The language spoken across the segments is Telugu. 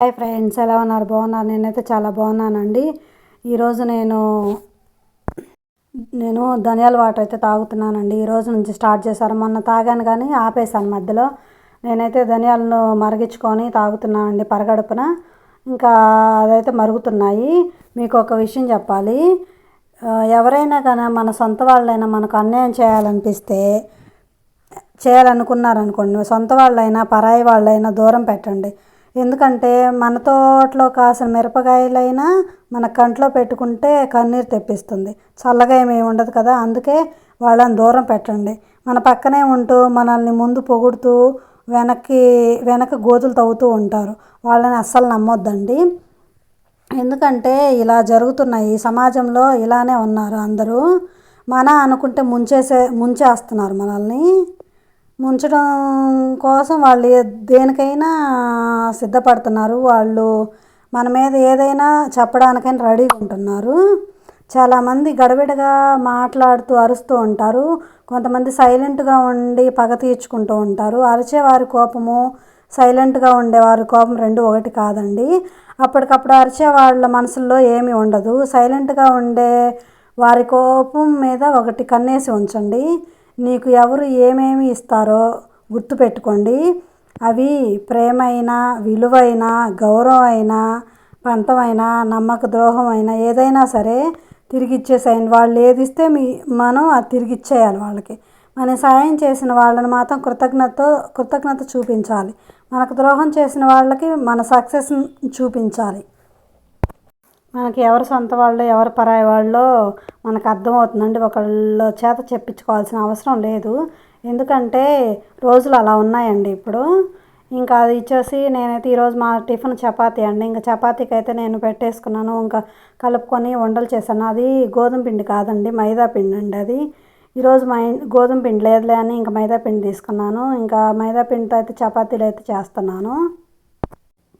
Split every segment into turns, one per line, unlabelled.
హాయ్ ఫ్రెండ్స్ ఎలా ఉన్నారు? బాగున్నారు? నేనైతే చాలా బాగున్నానండి. ఈరోజు నేను నేను ధనియాల వాటర్ అయితే తాగుతున్నానండి. ఈ రోజు నుంచి స్టార్ట్ చేశారు మొన్న తాగాను కానీ ఆపేసాను మధ్యలో. నేనైతే ధనియాలను మరిగించుకొని తాగుతున్నానండి పరగడుపున. ఇంకా అదైతే మరుగుతున్నాయి. మీకు ఒక విషయం చెప్పాలి. ఎవరైనా కానీ మన సొంత వాళ్ళైనా మనకు అన్యాయం చేయాలనిపిస్తే చేయాలనుకున్నారనుకోండి సొంత వాళ్ళైనా పరాయి వాళ్ళైనా దూరం పెట్టండి. ఎందుకంటే మన తోటలో కాసిన మిరపకాయలైనా మన కంట్లో పెట్టుకుంటే కన్నీరు తెప్పిస్తుంది. చల్లగా ఏమీ ఉండదు కదా అందుకే వాళ్ళని దూరం పెట్టండి. మన పక్కనే ఉంటూ మనల్ని ముందు పొగుడుతూ వెనక్కి వెనక గోతులు తవ్వుతూ ఉంటారు. వాళ్ళని అస్సలు నమ్మొద్దండి. ఎందుకంటే ఇలా జరుగుతున్నాయి. ఈ సమాజంలో ఇలానే ఉన్నారు అందరూ. మన అనుకుంటే ముంచేసే ముంచేస్తున్నారు మనల్ని. ముంచడం కోసం వాళ్ళు దేనికైనా సిద్ధపడుతున్నారు. వాళ్ళు మన మీద ఏదైనా చెప్పడానికైనా రెడీగా ఉంటున్నారు. చాలామంది గడబిడగా మాట్లాడుతూ అరుస్తూ ఉంటారు. కొంతమంది సైలెంట్గా ఉండి పగ తీర్చుకుంటూ ఉంటారు. అరిచే వారి కోపము సైలెంట్గా ఉండేవారి కోపం రెండు ఒకటి కాదండి. అప్పటికప్పుడు అరిచే వాళ్ళ మనసుల్లో ఏమీ ఉండదు. సైలెంట్గా ఉండే వారి కోపం మీద ఒకటి కన్నేసి ఉంచండి. నీకు ఎవరు ఏమేమి ఇస్తారో గుర్తుపెట్టుకోండి. అవి ప్రేమైన విలువైన గౌరవమైన పంతమైన నమ్మక ద్రోహమైన ఏదైనా సరే తిరిగి ఇచ్చేసేయండి వాళ్ళు ఏది ఇస్తే మీ మనం అది తిరిగి ఇచ్చేయాలి వాళ్ళకి. మన సాయం చేసిన వాళ్ళని మాత్రం కృతజ్ఞతతో కృతజ్ఞత చూపించాలి. మనకు ద్రోహం చేసిన వాళ్ళకి మన సక్సెస్ చూపించాలి. మనకి ఎవరు సొంత వాళ్ళు ఎవరు పరాయి వాళ్ళు మనకు అర్థమవుతుందండి. ఒకళ్ళ చేత చెప్పించుకోవాల్సిన అవసరం లేదు. ఎందుకంటే రోజులు అలా ఉన్నాయండి ఇప్పుడు. ఇంకా అది ఇచ్చేసి నేనైతే ఈరోజు మా టిఫిన్ చపాతీ అండి. ఇంకా చపాతీకి అయితే నేను పెట్టేసుకున్నాను. ఇంకా కలుపుకొని వండలు చేశాను. అది గోధుమ పిండి కాదండి మైదా పిండి అండి అది. ఈరోజు మై గోధుమ పిండి లేదులే అని ఇంకా మైదా పిండి తీసుకున్నాను. ఇంకా మైదా పిండితో అయితే చపాతీలు అయితే చేస్తున్నాను.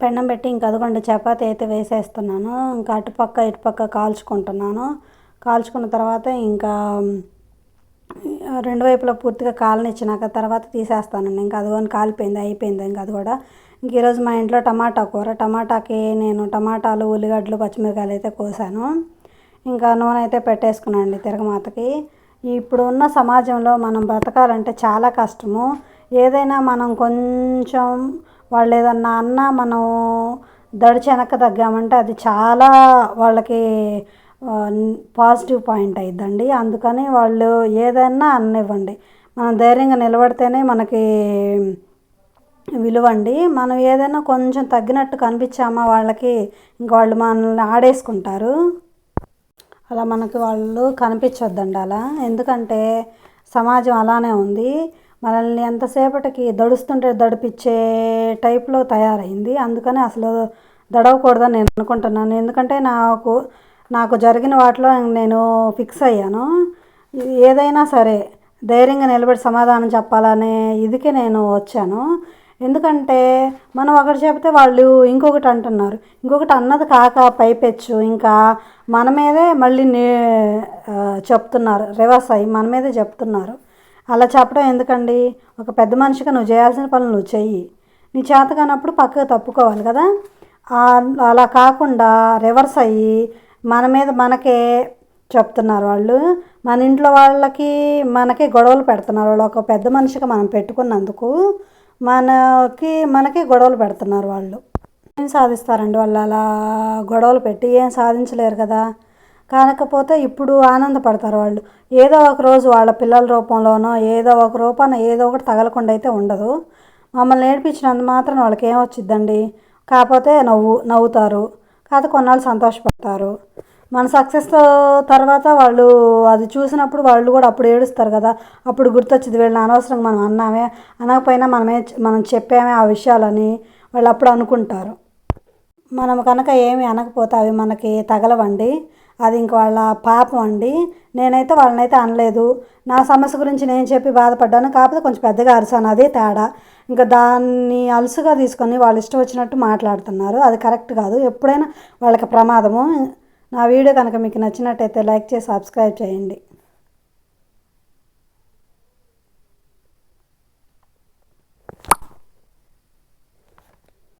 పెండం పెట్టి ఇంక అదిగోండి చపాతి అయితే వేసేస్తున్నాను. ఇంకా అటుపక్క ఇటుపక్క కాల్చుకుంటున్నాను. కాల్చుకున్న తర్వాత ఇంకా రెండు వైపులా పూర్తిగా కాలనిచ్చినాక తర్వాత తీసేస్తానండి ఇంకా అదిగోని కాలిపోయింది అయిపోయింది ఇంకా అది కూడా. ఇంక ఈరోజు మా ఇంట్లో టమాటా కూర. టమాటాకి నేను టమాటాలు ఉల్లిగడ్డలు పచ్చిమిరకాయలు అయితే కోసాను. ఇంకా నూనె అయితే పెట్టేసుకున్నానండి తిరగమాతకి. ఇప్పుడు ఉన్న సమాజంలో మనం బ్రతకాలంటే చాలా కష్టము. ఏదైనా మనం కొంచెం వాళ్ళు ఏదన్నా అన్నా మనం దడిచి వెనక తగ్గామంటే అది చాలా వాళ్ళకి పాజిటివ్ పాయింట్ అయిద్దండి. అందుకని వాళ్ళు ఏదైనా అన్నివ్వండి. మనం ధైర్యంగా నిలబడితేనే మనకి విలువండి. మనం ఏదైనా కొంచెం తగ్గినట్టు కనిపించామా వాళ్ళకి ఇంక వాళ్ళు మనల్ని ఆడేసుకుంటారు. అలా మనకి వాళ్ళు కనిపించొద్దండి అలా. ఎందుకంటే సమాజం అలానే ఉంది. మనల్ని ఎంతసేపటికి దడుస్తుంటే దడిపించే టైప్లో తయారైంది. అందుకని అసలు దడవకూడదని నేను అనుకుంటున్నాను. ఎందుకంటే నాకు నాకు జరిగిన వాటిలో నేను ఫిక్స్ అయ్యాను. ఏదైనా సరే ధైర్యంగా నిలబడి సమాధానం చెప్పాలనే ఇదికే నేను వచ్చాను. ఎందుకంటే మనం ఒకటి చెబితే వాళ్ళు ఇంకొకటి అంటున్నారు. ఇంకొకటి అన్నది కాక పైపెచ్చు. ఇంకా మన మీదే మళ్ళీ నే చెప్తున్నారు. రివర్స్ అయ్యి మన మీదే చెప్తున్నారు. అలా చెప్పడం ఎందుకండి? ఒక పెద్ద మనిషిగా నువ్వు చేయాల్సిన పనులు నువ్వు చెయ్యి. నీ చేత కానప్పుడు పక్కకు తప్పుకోవాలి కదా? అలా కాకుండా రివర్స్ అయ్యి మన మీద మనకే చెప్తున్నారు వాళ్ళు. మన ఇంట్లో వాళ్ళకి మనకి గొడవలు పెడుతున్నారు వాళ్ళు. ఒక పెద్ద మనిషిగా మనం పెట్టుకున్నందుకు మనకి మనకి గొడవలు పెడుతున్నారు వాళ్ళు. ఏం సాధిస్తారండి వాళ్ళు? అలా గొడవలు పెట్టి ఏం సాధించలేరు కదా? కానకపోతే ఇప్పుడు ఆనందపడతారు వాళ్ళు. ఏదో ఒక రోజు వాళ్ళ పిల్లల రూపంలోనో ఏదో ఒక రూపాన ఏదో ఒకటి తగలకుండా అయితే ఉండదు. మమ్మల్ని నేర్పించినంత మాత్రం వాళ్ళకి ఏం వచ్చిద్దండి? కాకపోతే నవ్వు నవ్వుతారు. కాకపోతే కొన్నాళ్ళు సంతోషపడతారు. మన సక్సెస్ తర్వాత వాళ్ళు అది చూసినప్పుడు వాళ్ళు కూడా అప్పుడు ఏడుస్తారు కదా. అప్పుడు గుర్తొచ్చింది వీళ్ళని అనవసరంగా మనం అన్నామే అనకపోయినా మనమే మనం చెప్పామే ఆ విషయాలని వాళ్ళు అప్పుడు అనుకుంటారు. మనం కనుక ఏమి అనకపోతే అవి మనకి తగలవండి. అది ఇంక వాళ్ళ పాపం అండి. నేనైతే వాళ్ళనైతే అనలేదు. నా సమస్య గురించి నేను చెప్పి బాధపడ్డాను. కాకపోతే కొంచెం పెద్దగా అరిసాను. అదే తేడా. ఇంకా దాన్ని అలుసుగా తీసుకొని వాళ్ళు ఇష్టం వచ్చినట్టు మాట్లాడుతున్నారు. అది కరెక్ట్ కాదు. ఎప్పుడైనా వాళ్ళకి ప్రమాదము. నా వీడియో కనుక మీకు నచ్చినట్టయితే లైక్ చేసి సబ్స్క్రైబ్ చేయండి.